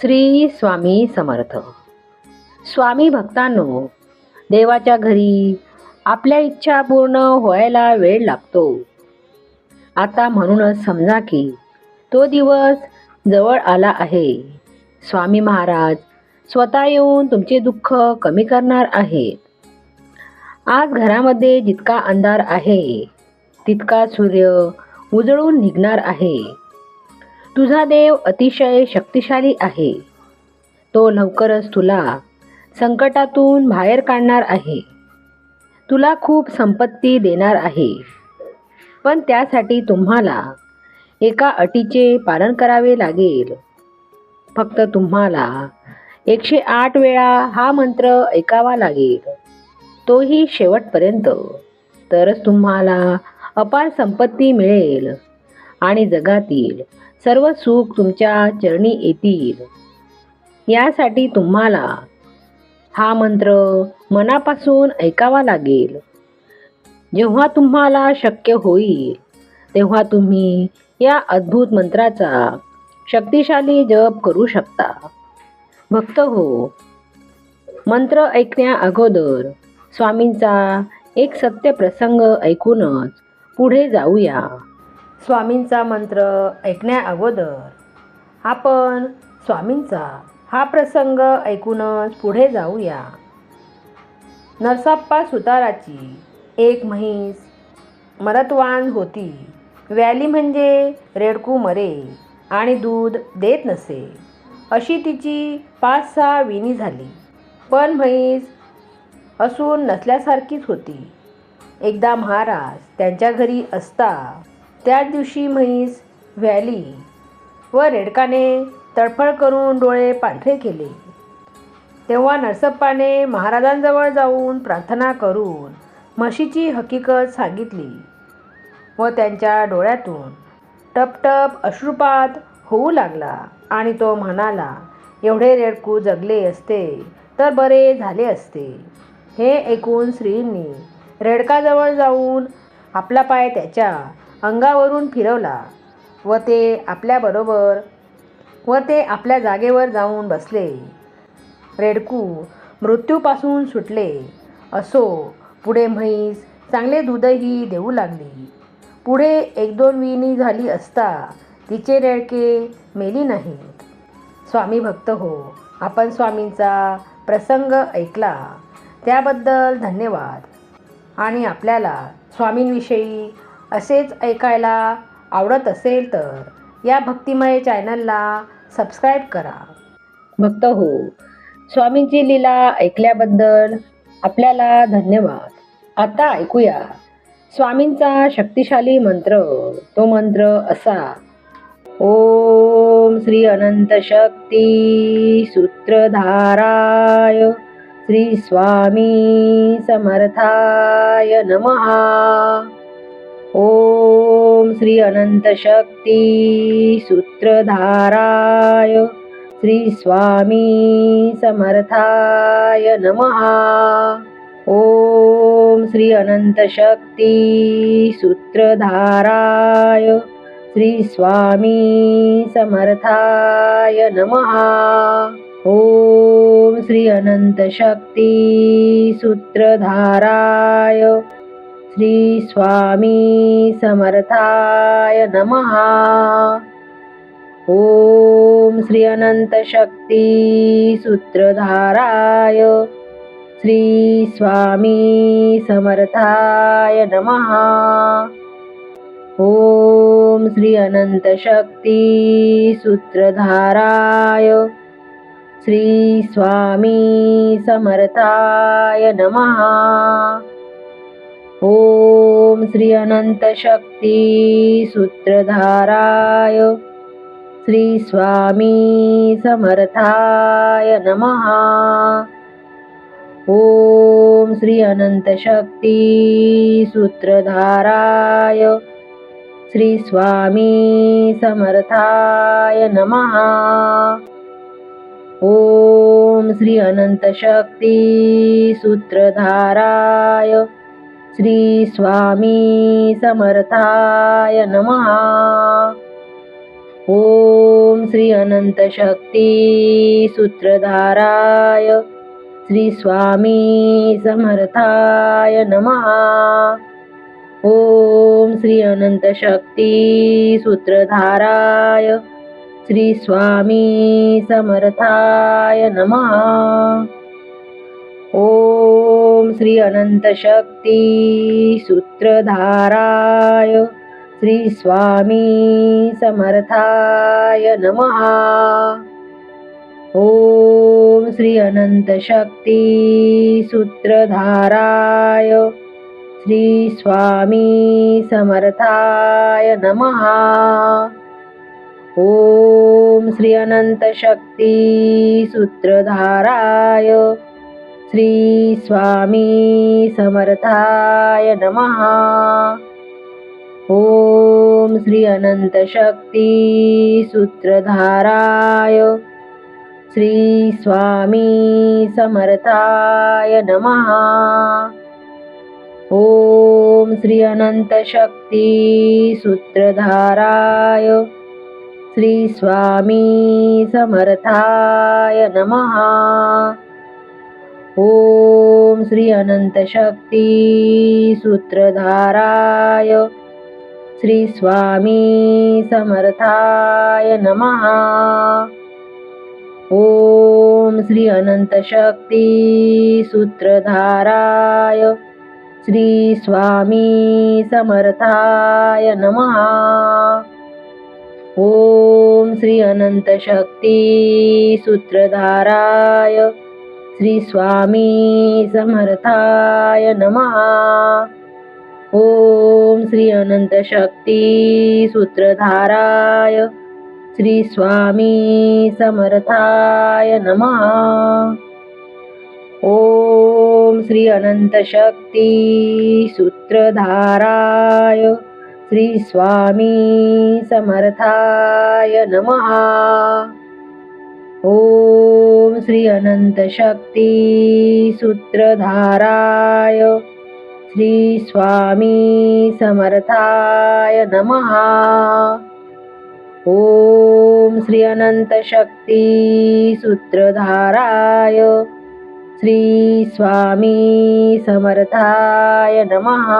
श्री स्वामी समर्थ. स्वामी भक्तांनो देवाच्या घरी आपल्या इच्छा पूर्ण व्हायला वेळ लागतो. आता म्हणूनच समजा की तो दिवस जवळ आला आहे. स्वामी महाराज स्वतः येऊन तुमचे दुःख कमी करणार आहेत. आज घरामध्ये जितका अंधार आहे तितका सूर्य उजळून निघणार आहे. तुझा देव अतिशय शक्तिशाली आहे. तो लवकरच तुला संकटातून बाहेर काढणार आहे. तुला खूप संपत्ती देणार आहे. पण त्यासाठी तुम्हाला एका अटीचे पालन करावे लागेल. फक्त तुम्हाला एकशे आठ वेळा हा मंत्र ऐकावा लागेल. तोही शेवटपर्यंत. तरच तुम्हाला अपार संपत्ती मिळेल आणि जगातील सर्व सुख तुमच्या चरणी येतील. यासाठी तुम्हाला हा मंत्र मनापासून ऐकावा लागेल. जेव्हा तुम्हाला शक्य होईल तेव्हा तुम्ही या अद्भुत मंत्राचा शक्तिशाली जप करू शकता. भक्त हो मंत्र ऐकण्या अगोदर स्वामींचा एक सत्य प्रसंग ऐकूनच पुढे जाऊया. स्वामींचा मंत्र ऐकण्या अगोदर. आपण स्वामींचा हा प्रसंग ऐकूनच पुढे जाऊया. नरसाप्पा सुताराची एक म्हैस मरतवान होती. व्याली म्हणजे रेडकू मरे आणि दूध देत नसे. अशी तिची पाच सहा विणी झाली. पण म्हैस असून नसल्यासारखीच होती. एकदा महाराज त्यांच्या घरी असता त्याच दिवशी म्हैस व्हॅली व रेडकाने तडफड करून डोळे पांढरे केले. तेव्हा नरसप्पाने महाराजांजवळ जाऊन प्रार्थना करून म्हशीची हकीकत सांगितली व त्यांच्या डोळ्यातून टपटप अश्रुपात होऊ लागला आणि तो म्हणाला एवढे रेडकू जगले असते तर बरे झाले असते. हे ऐकून स्त्रींनी रेडकाजवळ जाऊन आपला पाय त्याच्या अंगावरून फिरवला व ते आपल्याबरोबर व ते आपल्या जागेवर जाऊन बसले. रेडकू मृत्यूपासून सुटले. असो पुढे म्हैस चांगले दूधही देऊ लागली. पुढे एक दोन विणी झाली असता तिचे रेडके मेली नाहीत. स्वामी भक्त हो आपण स्वामींचा प्रसंग ऐकला. त्याबद्दल धन्यवाद. आणि आपल्याला स्वामींविषयी असेच ऐकायला आवडत असेल तर या भक्तिमय चॅनलला सबस्क्राईब करा. भक्त हो. स्वामींची लीला ऐकल्याबद्दल आपल्याला धन्यवाद. आता ऐकूया. स्वामींचा शक्तिशाली मंत्र तो मंत्र असा. ओम श्री अनंत शक्ती सूत्रधाराय श्री स्वामी समर्थाय नमहा ओम श्री अनंत शक्ती सूत्रधाराय श्री स्वामी समर्थाय नम। ओम श्री अनंत शक्ती सूत्रधाराय श्री स्वामी समर्थाय नम। ओम श्री अनंत शक्ती सूत्रधाराय श्री स्वामी समर्थाय नमः। ओम श्री अनंत शक्ती सूत्रधाराय श्री स्वामी समर्थाय नमः। ओम श्री अनंत शक्ती सूत्रधाराय श्री स्वामी समर्थाय नमः। ओम श्री अनंत शक्ती सूत्रधाराय श्री स्वामी समर्थाय नमहा ओम श्री अनंत शक्ती सूत्रधाराय श्री स्वामी समर्थाय नमहा ओम श्री अनंत शक्ती सूत्रधाराय श्री स्वामी समर्थाय नमहा ओम श्री अनंत शक्ती सूत्रधाराय श्री स्वामी समर्थाय नमः. ओम श्री अनंत शक्ती सूत्रधाराय श्री स्वामी समर्थाय नमः. ओम श्री अनंत शक्ती सूत्रधाराय श्री स्वामी समर्थाय नमः। ओम श्री अनंत शक्ती सूत्रधाराय श्री स्वामी समर्थाय नमः। ओम श्री अनंत शक्ती सूत्रधाराय श्री स्वामी समर्थाय नमः। ओम श्री अनंत शक्ती सूत्रधाराय। श्री स्वामी समर्थाय नमः। ओम श्री अनंत शक्ती सूत्रधाराय। श्री स्वामी समर्थाय नमः। ओम श्री अनंत शक्ती सूत्रधाराय। श्री स्वामी समर्थाय नमः। ओम श्री अनंत शक्ती सूत्रधाराय। श्री स्वामी समर्थाय नमः। ओम श्री अनंत शक्ती सूत्रधाराय। श्री स्वामी समर्थाय नमः. ओम श्री अनंत शक्ती सूत्रधाराय श्री स्वामी समर्थाय नमः. ओम श्री अनंत शक्ती सूत्रधाराय श्री स्वामी समर्थाय नमः. ओम श्री अनंत शक्ती सूत्रधाराय श्री स्वामी समर्थाय नमः। ओम श्री अनंत शक्ती सूत्रधाराय श्री स्वामी समर्थाय नमः।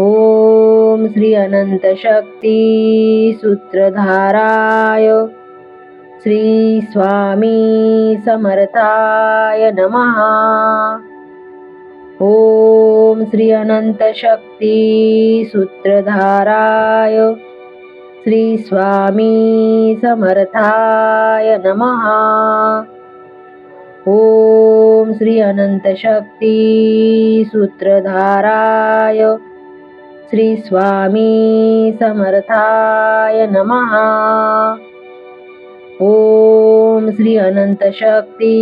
ओम श्री अनंत शक्ती सूत्रधाराय श्री स्वामी समर्थाय नमः. ॐ श्री अनंत शक्ती सूत्रधाराय श्री स्वामी समर्थाय नमः. ॐ श्री अनंत शक्ती सूत्रधाराय श्री स्वामी समर्थाय नमः. ओम श्री अनंत शक्ती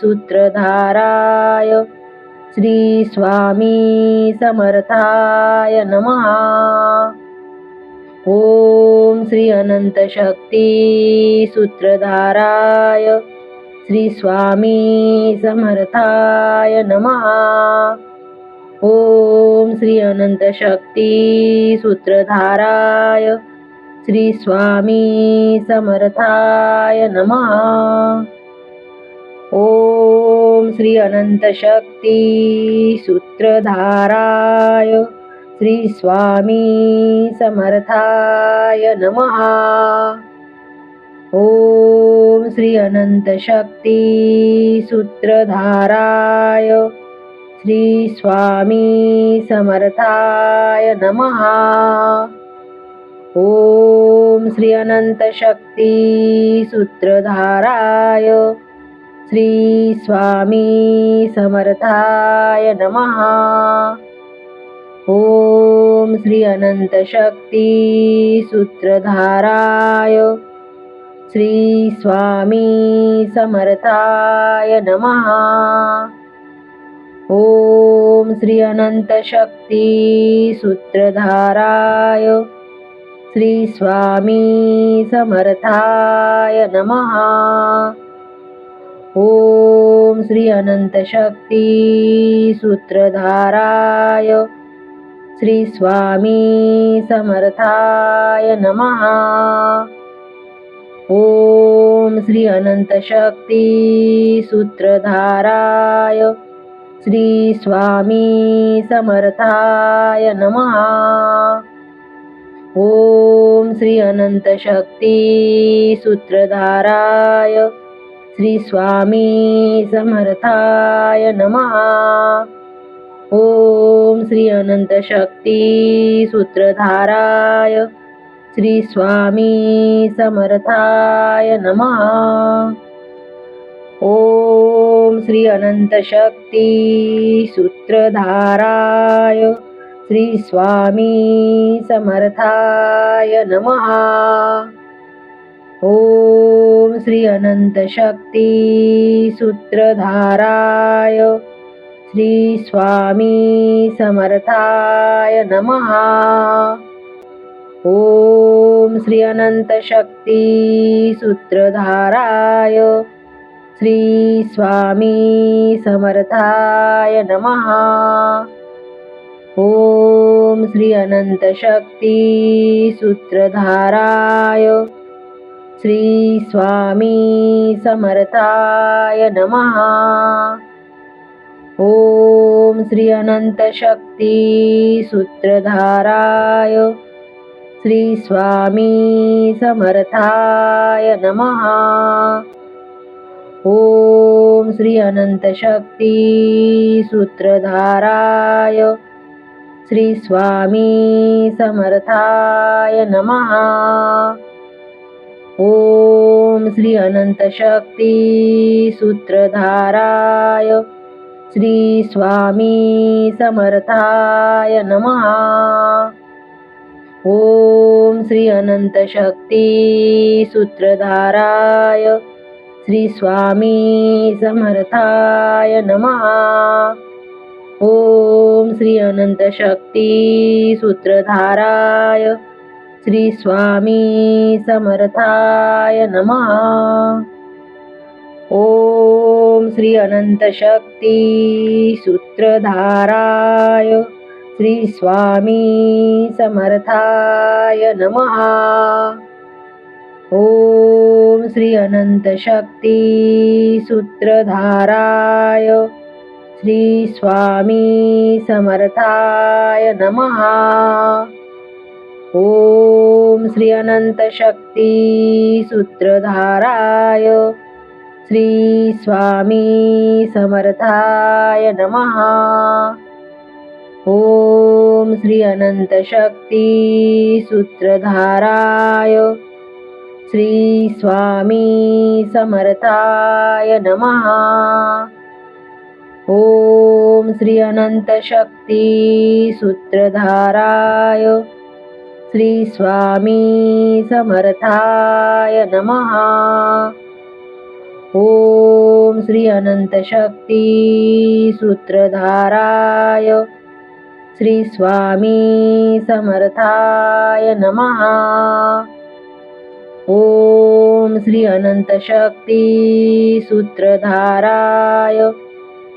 सूत्रधाराय श्री स्वामी समर्थाय नमः। ओम श्री अनंत शक्ती सूत्रधाराय श्री स्वामी समर्थाय नमः। ओम श्री अनंत शक्ती सूत्रधाराय श्री स्वामी समर्थाय नमः. ओम श्री अनंत शक्ती सूत्रधाराय श्री स्वामी समर्थाय नमः. ओम श्री अनंत शक्ती सूत्रधाराय श्री स्वामी समर्थाय नमः. ओम श्री अनंत शक्ती सूत्रधाराय श्री स्वामी समर्थाय नमः। ओम श्री अनंत शक्ती सूत्रधाराय श्री स्वामी समर्थाय नमः। ओम श्री अनंत शक्ती सूत्रधाराय श्री स्वामी समर्थाय नमः। ओम श्री अनंत शक्ती सूत्रधाराय श्री स्वामी समर्थाय नमः। ओम श्री अनंत शक्ती सूत्रधाराय श्री स्वामी समर्थाय नमः। ओम श्री अनंत शक्ती सूत्रधाराय श्री स्वामी समर्थाय नमः। ओम श्री अनंत शक्ती सूत्रधाराय श्री स्वामी समर्थाय नमः। ओम श्री अनंत शक्ती सूत्रधाराय श्री स्वामी समर्थाय नमः। ओम श्री अनंत शक्ती सूत्रधाराय श्री स्वामी समर्थाय नमः। ओम श्री अनंत शक्ती सूत्रधाराय श्री स्वामी समर्थाय नमः। ओम श्री अनंत शक्ती सूत्रधाराय श्री स्वामी समर्थाय नमः। ओम श्री अनंत शक्ती सूत्रधाराय श्री स्वामी समर्थाय नमः। ओम श्री अनंत शक्ती सूत्रधाराय श्री स्वामी समर्थाय नमः। ओम श्री अनंत शक्ती सूत्रधाराय श्री स्वामी समर्थाय नमः। ओम श्री अनंत शक्ती सूत्रधाराय श्री स्वामी समर्थाय नमः। ओम श्री अनंत शक्ती सूत्रधाराय श्री स्वामी समर्थाय नमः। ओम श्री अनंत शक्ती सूत्रधाराय श्री स्वामी समर्थाय नमः। ओम श्री अनंत शक्ती सूत्रधाराय श्री स्वामी समर्थाय नमः। ओम श्री अनंत शक्ती सूत्रधाराय श्री स्वामी समर्थाय नमः। ओम श्री अनंत शक्ती सूत्रधाराय श्री स्वामी समर्थाय नमः। ओम श्री अनंत शक्ती सूत्रधाराय श्री स्वामी समर्थाय नमः। ओम श्री अनंत शक्ती सूत्रधाराय श्री स्वामी समर्थाय नमः। ओम श्री अनंत शक्ती सूत्रधाराय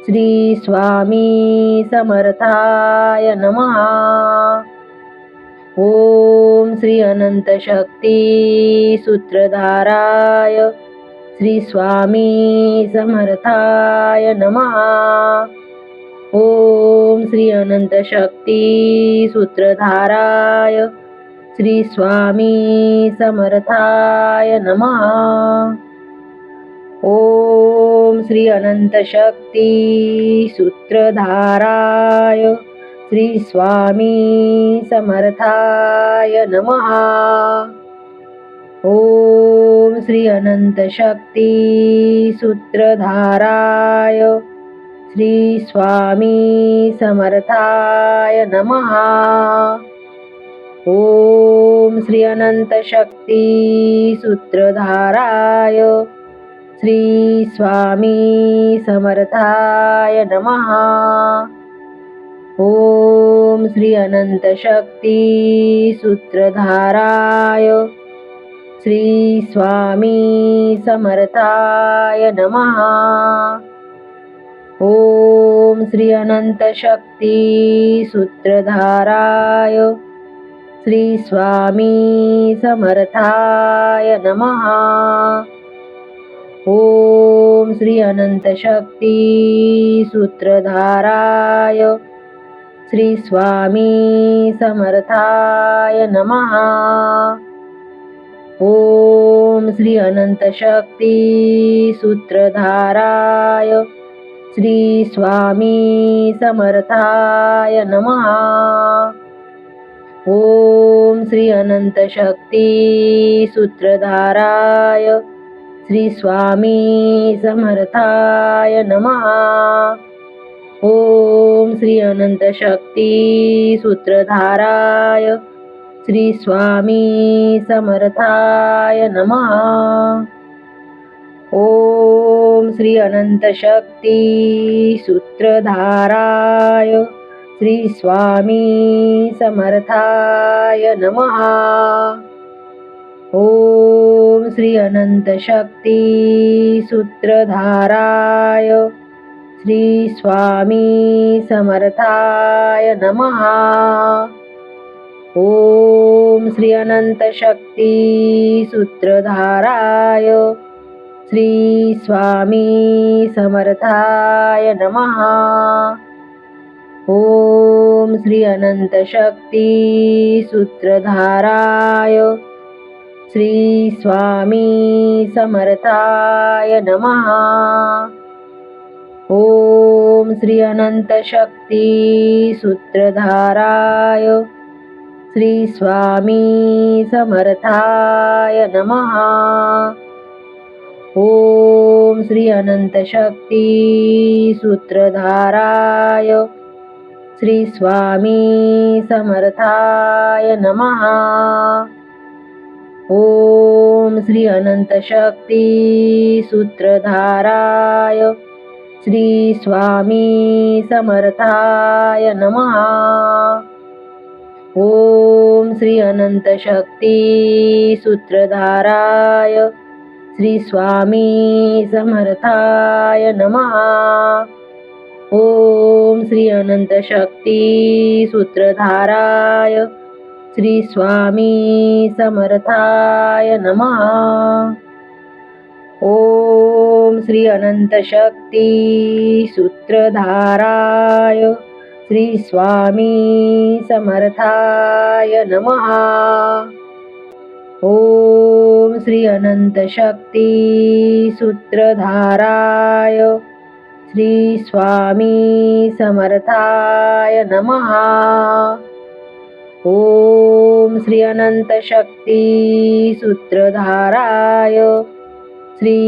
श्री स्वामी समर्थाय नमः. ओम श्री अनंत शक्ती सूत्रधाराय श्री स्वामी समर्थाय नमः. ओम श्री अनंत शक्ती सूत्रधाराय श्री स्वामी समर्थाय नमः. ओम श्री अनंत शक्ती सूत्रधाराय श्री स्वामी समर्थाय नमः। ओम श्री अनंत शक्ती सूत्रधाराय श्री स्वामी समर्थाय नमः। ओम श्री अनंत शक्ती सूत्रधाराय श्री स्वामी समर्थाय नमः। ओम श्री अनंत शक्ती सूत्रधाराय श्री स्वामी समर्थाय नमः। ॐ श्री अनन्तशक्ति सूत्रधाराय श्री स्वामी समर्थाय नमः। ॐ श्री अनंतशक्ती सूत्रधाराय श्री स्वामी समर्थाय नमः। ॐ श्री अनंतशक्ती सूत्रधाराय श्री स्वामी समर्थाय नमः। ॐ श्री अनंतशक्ती सूत्रधाराय श्री स्वामी समर्थाय नमः। ॐ श्री अनंतशक्ती सूत्रधाराय श्री स्वामी समर्थाय नमः। ॐ श्री अनंतशक्ती सूत्रधाराय श्री स्वामी समर्थाय नमः। ॐ श्री अनंतशक्ती सूत्रधाराय श्री स्वामी समर्थाय नमः। ॐ श्री अनंतशक्ती सूत्रधाराय श्री स्वामी समर्थाय नमः। ॐ श्री अनंतशक्ती सूत्रधाराय श्री स्वामी समर्थाय नमः। ॐ श्री अनन्तशक्ति सूत्रधाराय श्री स्वामी समर्थाय नमः। ॐ श्री अनन्तशक्ति सूत्रधाराय श्री स्वामी समर्थाय नमः। ॐ श्री अनंतशक्ती सूत्रधाराय श्री स्वामी समर्थाय नमः। ॐ श्री अनंतशक्ती सूत्रधाराय श्री स्वामी समर्थाय नमः। ॐ श्री अनंतशक्ती सूत्रधाराय श्री स्वामी समर्थाय नमः। ॐ श्री अनन्तशक्ति सूत्रधाराय श्री स्वामी समर्थाय नमः। ॐ श्री अनन्तशक्ति सूत्रधाराय श्री स्वामी समर्थाय नमः। ॐ श्री अनंतशक्ती सूत्रधाराय श्री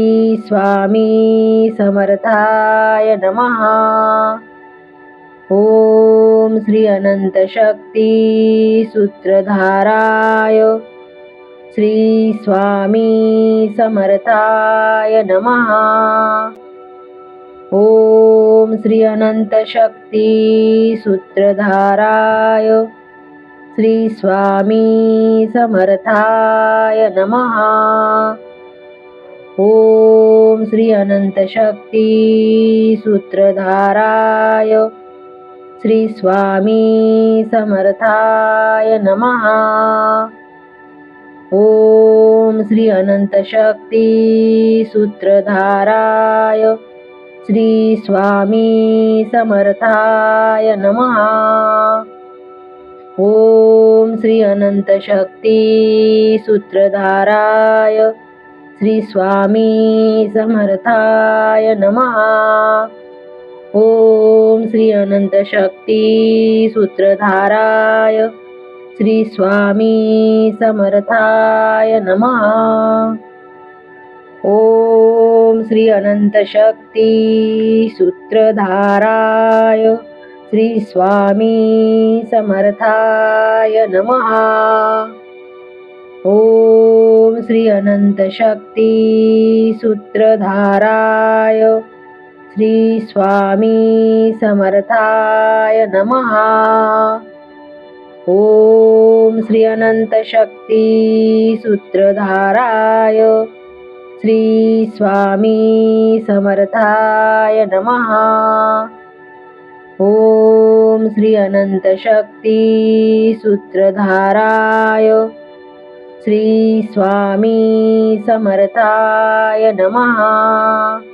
स्वामी समर्थाय नमः। ॐ श्री अनंतशक्ती सूत्रधाराय श्री स्वामी समर्थाय नमः। ॐ श्री अनंतशक्ती सूत्रधाराय श्री स्वामी समर्थाय नमः। ॐ श्री अनन्तशक्ति सूत्रधाराय श्री स्वामी समर्थाय नमः। ॐ श्री अनन्तशक्ति सूत्रधाराय श्री स्वामी समर्थाय नमः। ॐ श्री अनंतशक्ती सूत्रधाराय श्री स्वामी समर्थाय नमः। ॐ श्री अनंतशक्ती सूत्रधाराय श्री स्वामी समर्थाय नमः। ॐ श्री अनंतशक्ती सूत्रधाराय श्री स्वामी समर्थाय नमः। ॐ श्री अनन्तशक्ति सूत्रधाराय श्री स्वामी समर्थाय नमः। ॐ श्री अनन्तशक्ति सूत्रधाराय श्री स्वामी समर्थाय नमः। ओम श्री अनंत शक्ती सूत्रधाराय। श्री स्वामी समर्थाय नमः।